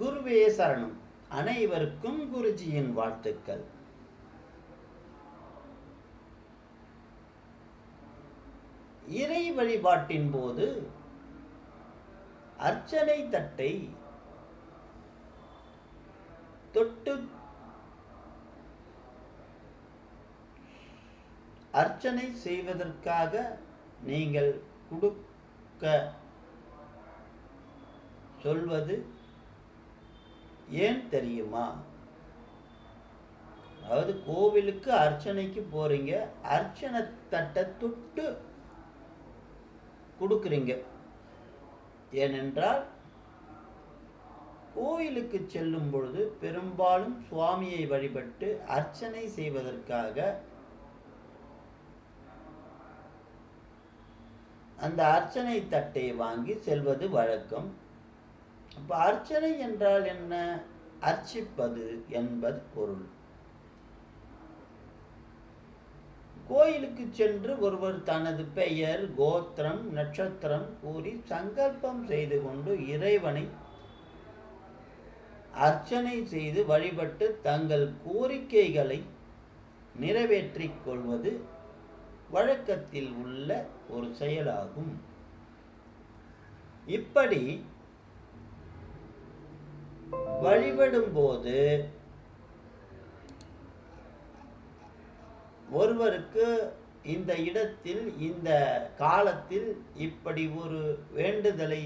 குருவே சரணம். அனைவருக்கும் குருஜியின் வாழ்த்துக்கள். இறை வழிபாட்டின் போது அர்ச்சனை தட்டை தொட்டு அர்ச்சனை செய்வதற்காக நீங்கள் கொடுக்க சொல்வது ஏன் தெரியுமா? அதாவது கோவிலுக்கு அர்ச்சனைக்கு போறீங்க அர்ச்சனை தட்டை தொட்டு கொடுக்குறீங்க. ஏனென்றால் கோயிலுக்கு செல்லும் பொழுது பெரும்பாலும் சுவாமியை வழிபட்டு அர்ச்சனை செய்வதற்காக அந்த அர்ச்சனை தட்டை வாங்கி செல்வது வழக்கம். அப்போ அர்ச்சனை என்றால் என்ன? அர்ச்சிப்பது என்பது பொருள். கோயிலுக்கு சென்று ஒருவர் தனது பெயர் கோத்திரம் நட்சத்திரம் கூறி சங்கல்பம் செய்து கொண்டு இறைவனை அர்ச்சனை செய்து வழிபட்டு தங்கள் கோரிக்கைகளை நிறைவேற்றிக் கொள்வது வழக்கத்தில் உள்ள ஒரு செயலாகும். இப்படி வழிபடும்போது ஒருவருக்கு இந்த இடத்தில் இந்த காலத்தில் இப்படி ஒரு வேண்டுதலை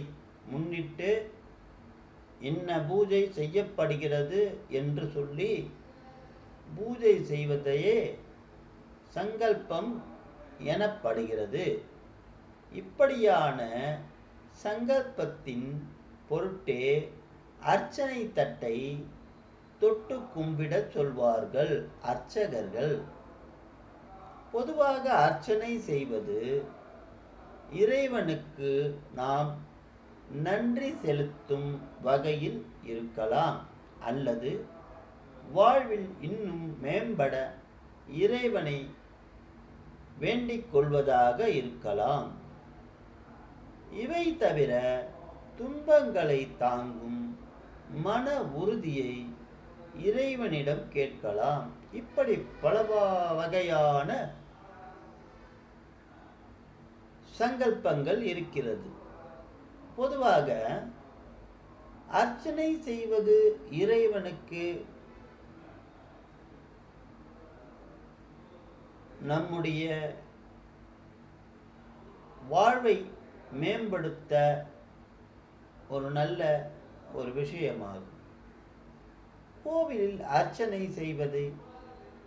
முன்னிட்டு இன்ன பூஜை செய்யப்படுகிறது என்று சொல்லி பூஜை செய்வதையே சங்கல்பம் எனப்படுகிறது. இப்படியான சங்கல்பத்தின் பொருட்டே அர்ச்சனை தட்டை தொட்டு கும்பிடச் சொல்வார்கள் அர்ச்சகர்கள். பொதுவாக அர்ச்சனை செய்வது இறைவனுக்கு நாம் நன்றி செலுத்தும் வகையில் இருக்கலாம் அல்லது வாழ்வில் இன்னும் மேம்பட இறைவனை வேண்டிக் கொள்வதாக இருக்கலாம். இவை தவிர துன்பங்களை தாங்கும் மன உறுதியை இறைவனிடம் கேட்கலாம். இப்படி பல வகையான சங்கல்பங்கள் இருக்கிறது. பொதுவாக அர்ச்சனை செய்வது இறைவனுக்கு நம்முடைய வாழ்வை மேம்படுத்த ஒரு நல்ல ஒரு விஷயமாகும். கோவிலில் அர்ச்சனை செய்வது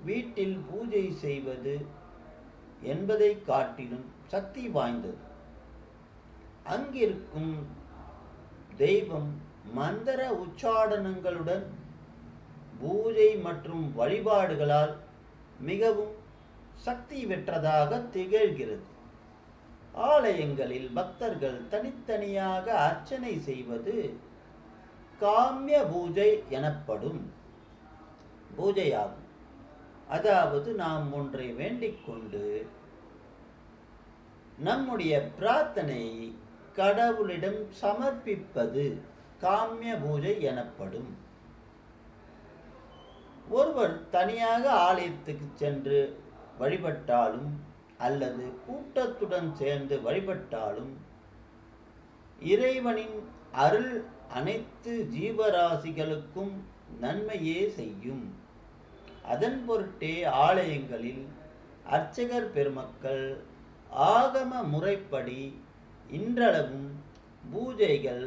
வீட்டில் பூஜை செய்வது என்பதை காட்டிலும் சக்தி வாய்ந்தது. அங்கிருக்கும் தெய்வம் மந்திர உச்சாடனங்களுடன் பூஜை மற்றும் வழிபாடுகளால் மிகவும் சக்தி பெற்றதாக திகழ்கிறது. ஆலயங்களில் பக்தர்கள் தனித்தனியாக அர்ச்சனை செய்வது காமிய பூஜை எனப்படும் பூஜையாகும். அதாவது நாம் ஒன்றை வேண்டிக் கொண்டு நம்முடைய பிரார்த்தனை கடவுளிடம் சமர்ப்பிப்பது காமிய பூஜை எனப்படும். ஒருவர் தனியாக ஆலயத்துக்கு சென்று வழிபட்டாலும் அல்லது கூட்டத்துடன் சேர்ந்து வழிபட்டாலும் இறைவனின் அருள் அனைத்து ஜீவராசிகளுக்கும் நன்மையே செய்யும். அதன் பொருட்டே ஆலயங்களில் அர்ச்சகர் பெருமக்கள் ஆகம முறைப்படி இன்றளவும் பூஜைகள்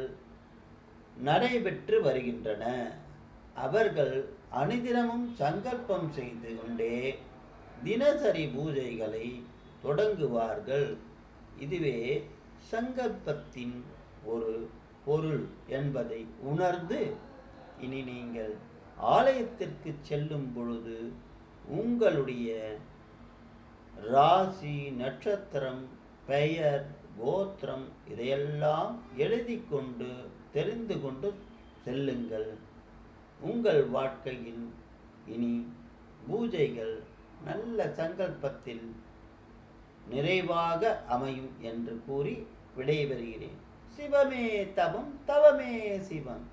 நடைபெற்று வருகின்றன. அவர்கள் அனுதினமும் சங்கல்பம் செய்து கொண்டே தினசரி பூஜைகளை தொடங்குவார்கள். இதுவே சங்கல்பத்தின் ஒரு பொருள் என்பதை உணர்ந்து இனி நீங்கள் ஆலயத்திற்கு செல்லும் பொழுது உங்களுடைய ராசி நட்சத்திரம் பெயர் கோத்திரம் இதையெல்லாம் எழுதி கொண்டு தெரிந்து கொண்டு செல்லுங்கள். உங்கள் வாழ்க்கையில் இனி பூஜைகள் நல்ல சங்கல்பத்தில் நிறைவாக அமையும் என்று கூறி விடைபெறுகிறேன். சிவமே தவம் தவமே சிவம்.